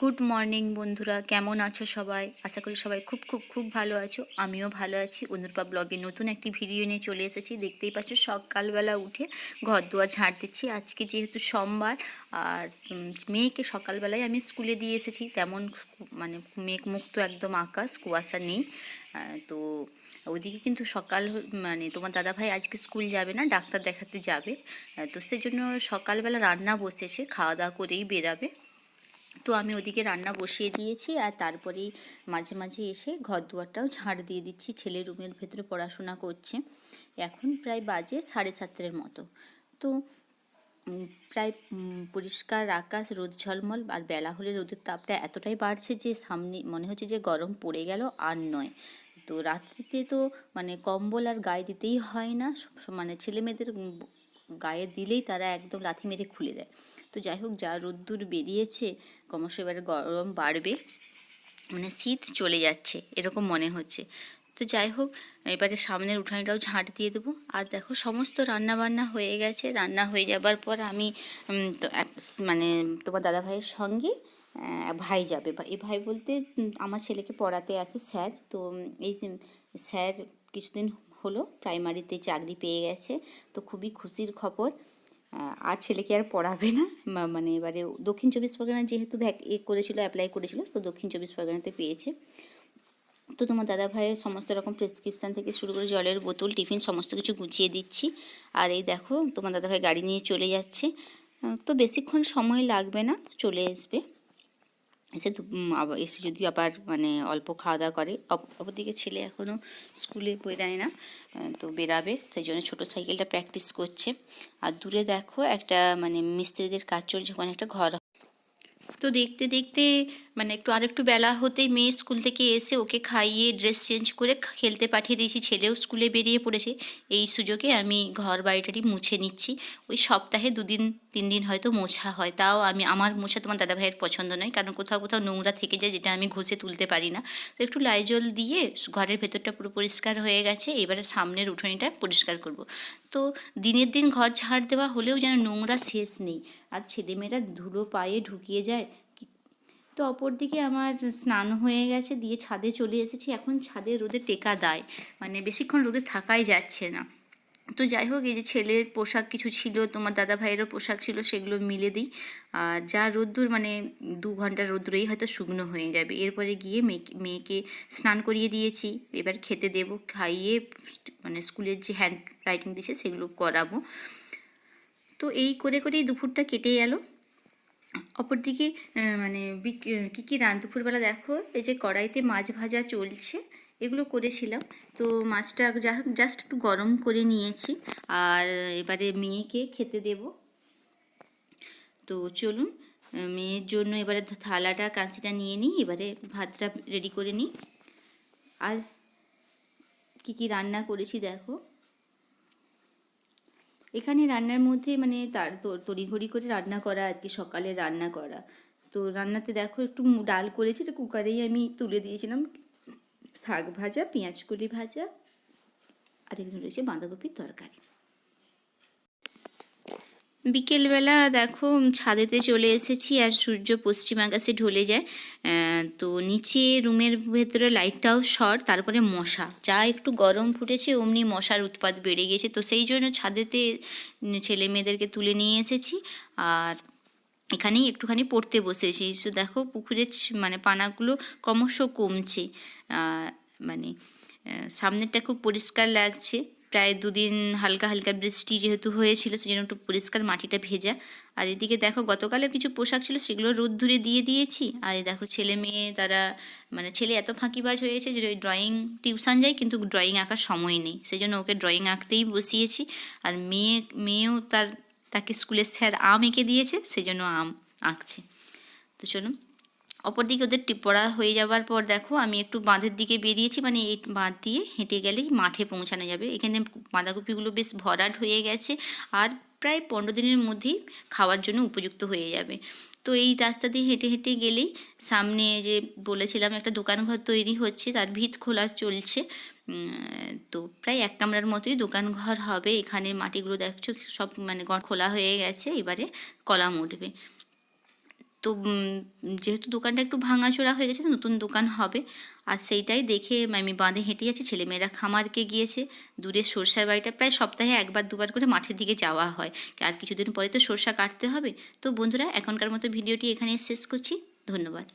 Good morning বন্ধুরা। কেমন আছো সবাই? আশা করি সবাই খুব খুব খুব ভালো আছো। আমিও ভালো আছি। অনুরূপা ব্লগে নতুন একটি ভিডিও নিয়ে চলে এসেছি। দেখতেই পাচ্ছ, সকালবেলা উঠে ঘর দুয়ার ঝাড় দিচ্ছি। আজকে যেহেতু সোমবার, আর মেয়েকে সকালবেলায় আমি স্কুলে দিয়ে এসেছি। তেমন মানে মেঘ মুক্ত একদম আকাশ, কুয়াশা নেই। তো ওইদিকে কিন্তু সকাল মানে তোমার দাদাভাই আজকে স্কুল যাবে না, ডাক্তার দেখাতে যাবে। তো সেজন্য সকালবেলা রান্না বসেছে খাওয়া দাওয়া করেই বেরাবে। তো আমি ওদিকে রান্না বসিয়ে দিয়েছি আর তারপরেই মাঝে মাঝে এসে ঘর দুয়ারটাও ঝাড় দিয়ে দিচ্ছি। ছেলে রুমের ভেতরে পড়াশোনা করছে। এখন প্রায় বাজে সাড়ে সাতটার মতো। তো প্রায় পরিষ্কার আকাশ রোদ ঝলমল আর বেলা হলে রোদের তাপটা এতটাই বাড়ছে যে সামনে মনে হচ্ছে যে গরম পড়ে গেল আর নয়। তো রাত্রিতে তো মানে কম্বল আর গায়ে দিতেই হয় না। মানে ছেলে মেয়েদের উম, গায়ে দিলেই তারা একদম লাথি মেরে খুলে দেয়। তো যাই হোক, যা রোদ্দুর বেরিয়েছে, ক্রমশ এবারে গরম বাড়বে মানে শীত চলে যাচ্ছে, এরকম মনে হচ্ছে। তো যাই হোক, এবারে সামনের উঠানিটাও ঝাঁট দিয়ে দেবো। আর দেখো, সমস্ত রান্না বান্না হয়ে গেছে। রান্না হয়ে যাবার পর আমি মানে তোমার দাদা ভাইয়ের সঙ্গে ভাই যাবে। এই ভাই বলতে আমার ছেলেকে পড়াতে আসে স্যার। তো এই স্যার কিছুদিন হলো প্রাইমারিতে চাকরি পেয়ে গেছে, তো খুবই খুশির খবর। আর ছেলেকে আর পড়াবে না মানে এবারে দক্ষিণ চব্বিশ পরগনা যেহেতু ভ্যাক, এ করেছিল অ্যাপ্লাই করেছিল, তো দক্ষিণ চব্বিশ পরগনাতে পেয়েছে। তো তোমার দাদা ভাইয়ের সমস্ত রকম প্রেসক্রিপশান থেকে শুরু করে জলের বোতল, টিফিন, সমস্ত কিছু গুছিয়ে দিচ্ছি। আর এই দেখো, তোমার দাদা ভাই গাড়ি নিয়ে চলে যাচ্ছে। তো বেশিক্ষণ সময় লাগবে না, চলে আসবে। এসে এসে যদি আবার মানে অল্প খাওয়া দাওয়া করে। অপ- অপরদিকে ছেলে এখনও স্কুলে বেরায় না তো বেরাবে, সেই জন্য ছোটো সাইকেলটা প্র্যাকটিস করছে। আর দূরে দেখো একটা মানে মিস্ত্রিদের কাজ চলছে, ওখানে একটা ঘর তো দেখতে দেখতে মানে একটু আরেকটু বেলা হতেই মেয়ে স্কুল থেকে এসে ওকে খাইয়ে ড্রেস চেঞ্জ করে খেলতে পাঠিয়ে দিয়েছি। ছেলেও স্কুলে বেরিয়ে পড়েছে। এই সুযোগে আমি ঘর বাড়িটারি মুছে নিচ্ছি। ওই সপ্তাহে দুদিন, তিন দিন হয়তো মোছা হয়। তাও আমি, আমার মোছা তোমার দাদা ভাইয়ের পছন্দ নয়। কারণ কোথাও কোথাও নোংরা থেকে যায় যেটা আমি ঘষে তুলতে পারি না। তো একটু লাইজল দিয়ে ঘরের ভেতরটা পুরো পরিষ্কার হয়ে গেছে। এবারে সামনের উঠোনিটা পরিষ্কার করব। তো দিনের দিন ঘর ঝাড় দেওয়া হলেও যেন নোংরা শেষ নেই। আর ছেলেমেয়েরা ধুলো পায়ে ঢুকিয়ে যায়। তো অপরদিকে আমার স্নান হয়ে গেছে, দিয়ে ছাদে চলে এসেছি। এখন ছাদে রোদে টেকা দেয় মানে বেশিক্ষণ রোদে থাকাই যাচ্ছে না। তো যাই হোক, এই যে ছেলের পোশাক কিছু ছিল, তোমার দাদা ভাইয়েরও পোশাক ছিল, সেগুলো মিলে দিই। আর যা রোদ্দুর মানে দু ঘণ্টা রোদ্দুরেই হয়তো শুকনো হয়ে যাবে। এরপরে গিয়ে মেয়েকে মেয়েকে স্নান করিয়ে দিয়েছি। এবার খেতে দেবো, খাইয়ে মানে স্কুলের যে হ্যান্ড রাইটিং দিয়েছে, সেগুলো করাবো। তো এই করে করেই দুপুরটা কেটে গেল। অপরদিকে মানে কী কী রান? দুপুরবেলা দেখো, এই যে কড়াইতে মাছ ভাজা চলছে, এগুলো করেছিলাম। তো মাছটা জাস্ট একটু গরম করে নিয়েছি, আর এবারে মেয়েকে খেতে দেব। তো চলুন মেয়ের জন্য এবারে থালাটা, কাঁচিটা নিয়ে নিই, এবারে ভাতটা রেডি করে নিই। আর কি কি রান্না করেছি দেখো। এখানে রান্নার মধ্যে মানে তার তড়িঘড়ি করে রান্না করা আর কি সকালে রান্না করা। তো রান্নাতে দেখো একটু ডাল করেছি তো কুকারেই আমি তুলে দিয়েছিলাম। শাক ভাজা পেঁয়াজকলি ভাজা, আর এখানে রয়েছে বাঁধাকপির তরকারি। বিকেলবেলা দেখো ছাদেতে চলে এসেছি আর সূর্য পশ্চিম আকাশে ঢলে যায়। তো নিচে রুমের ভেতরে লাইটটাও শর্ট, তারপরে মশা। যা একটু গরম ফুটেছে, অমনি মশার উৎপাত বেড়ে গেছে। তো সেই জন্য ছাদেতে ছেলে মেয়েদেরকে তুলে নিয়ে এসেছি। আর এখানেই একটুখানি পড়তে বসেছি। তো দেখো, পুকুরের মানে পানাগুলো ক্রমশ কমছে। মানে সামনেরটা খুব পরিষ্কার লাগছে। প্রায় দুদিন হালকা হালকা বৃষ্টি যেহেতু হয়েছিল, সেজন্য একটু পরিষ্কার মাটিটা ভেজা। আর এদিকে দেখো, গতকালের কিছু পোশাক ছিল, সেগুলো রোদ ধরে দিয়ে দিয়েছি। আর দেখো, ছেলে মেয়ে তারা মানে ছেলে এত ফাঁকিবাজ হয়েছে যে ওই ড্রয়িং টিউশন যায়, কিন্তু ড্রয়িং আঁকার সময় নেই। সেই জন্য ওকে ড্রয়িং আঁকতেই বসিয়েছি। আর মেয়ে, মেয়েও তার, তাকে স্কুলের স্যার আম এঁকে দিয়েছে সেই জন্য আম আঁকছে। তো চলুন। অপরদিকে ওদের টি- পড়া হয়ে যাওয়ার পর দেখো, আমি একটু বাঁধের দিকে বেরিয়েছি মানে এই বাঁধ দিয়ে হেঁটে গেলেই মাঠে পৌঁছানো যাবে। এখানে বাঁধাকপিগুলো বেশ ভরাট হয়ে গেছে আর প্রায় পনেরো দিনের মধ্যেই খাওয়ার জন্য উপযুক্ত হয়ে যাবে। তো এই রাস্তা দিয়ে হেঁটে হেঁটে গেলেই সামনে যে বলেছিলাম একটা দোকানঘর তৈরি হচ্ছে, তার ভিত খোলা চলছে। তো প্রায় এক কামরার মতোই দোকান ঘর হবে। এখানে মাটিগুলো দেখছ, সব মানে খোলা হয়ে গেছে, এবারে কলাম উঠবে তো যেহেতু দোকানটা একটু ভাঙাচোরা হয়ে গেছে, নতুন দোকান হবে। আর সেইটাই দেখে আমি বাঁধে হেঁটে যাচ্ছি। ছেলেমেয়েরা খামারকে গিয়েছে। দূরে সরষার বাড়িটা, প্রায় সপ্তাহে একবার, দুবার করে মাঠের দিকে যাওয়া হয়। আর কিছুদিন পরে তো সরষা কাটতে হবে। তো বন্ধুরা, এখনকার মতো ভিডিওটি এখানে শেষ করছি। ধন্যবাদ।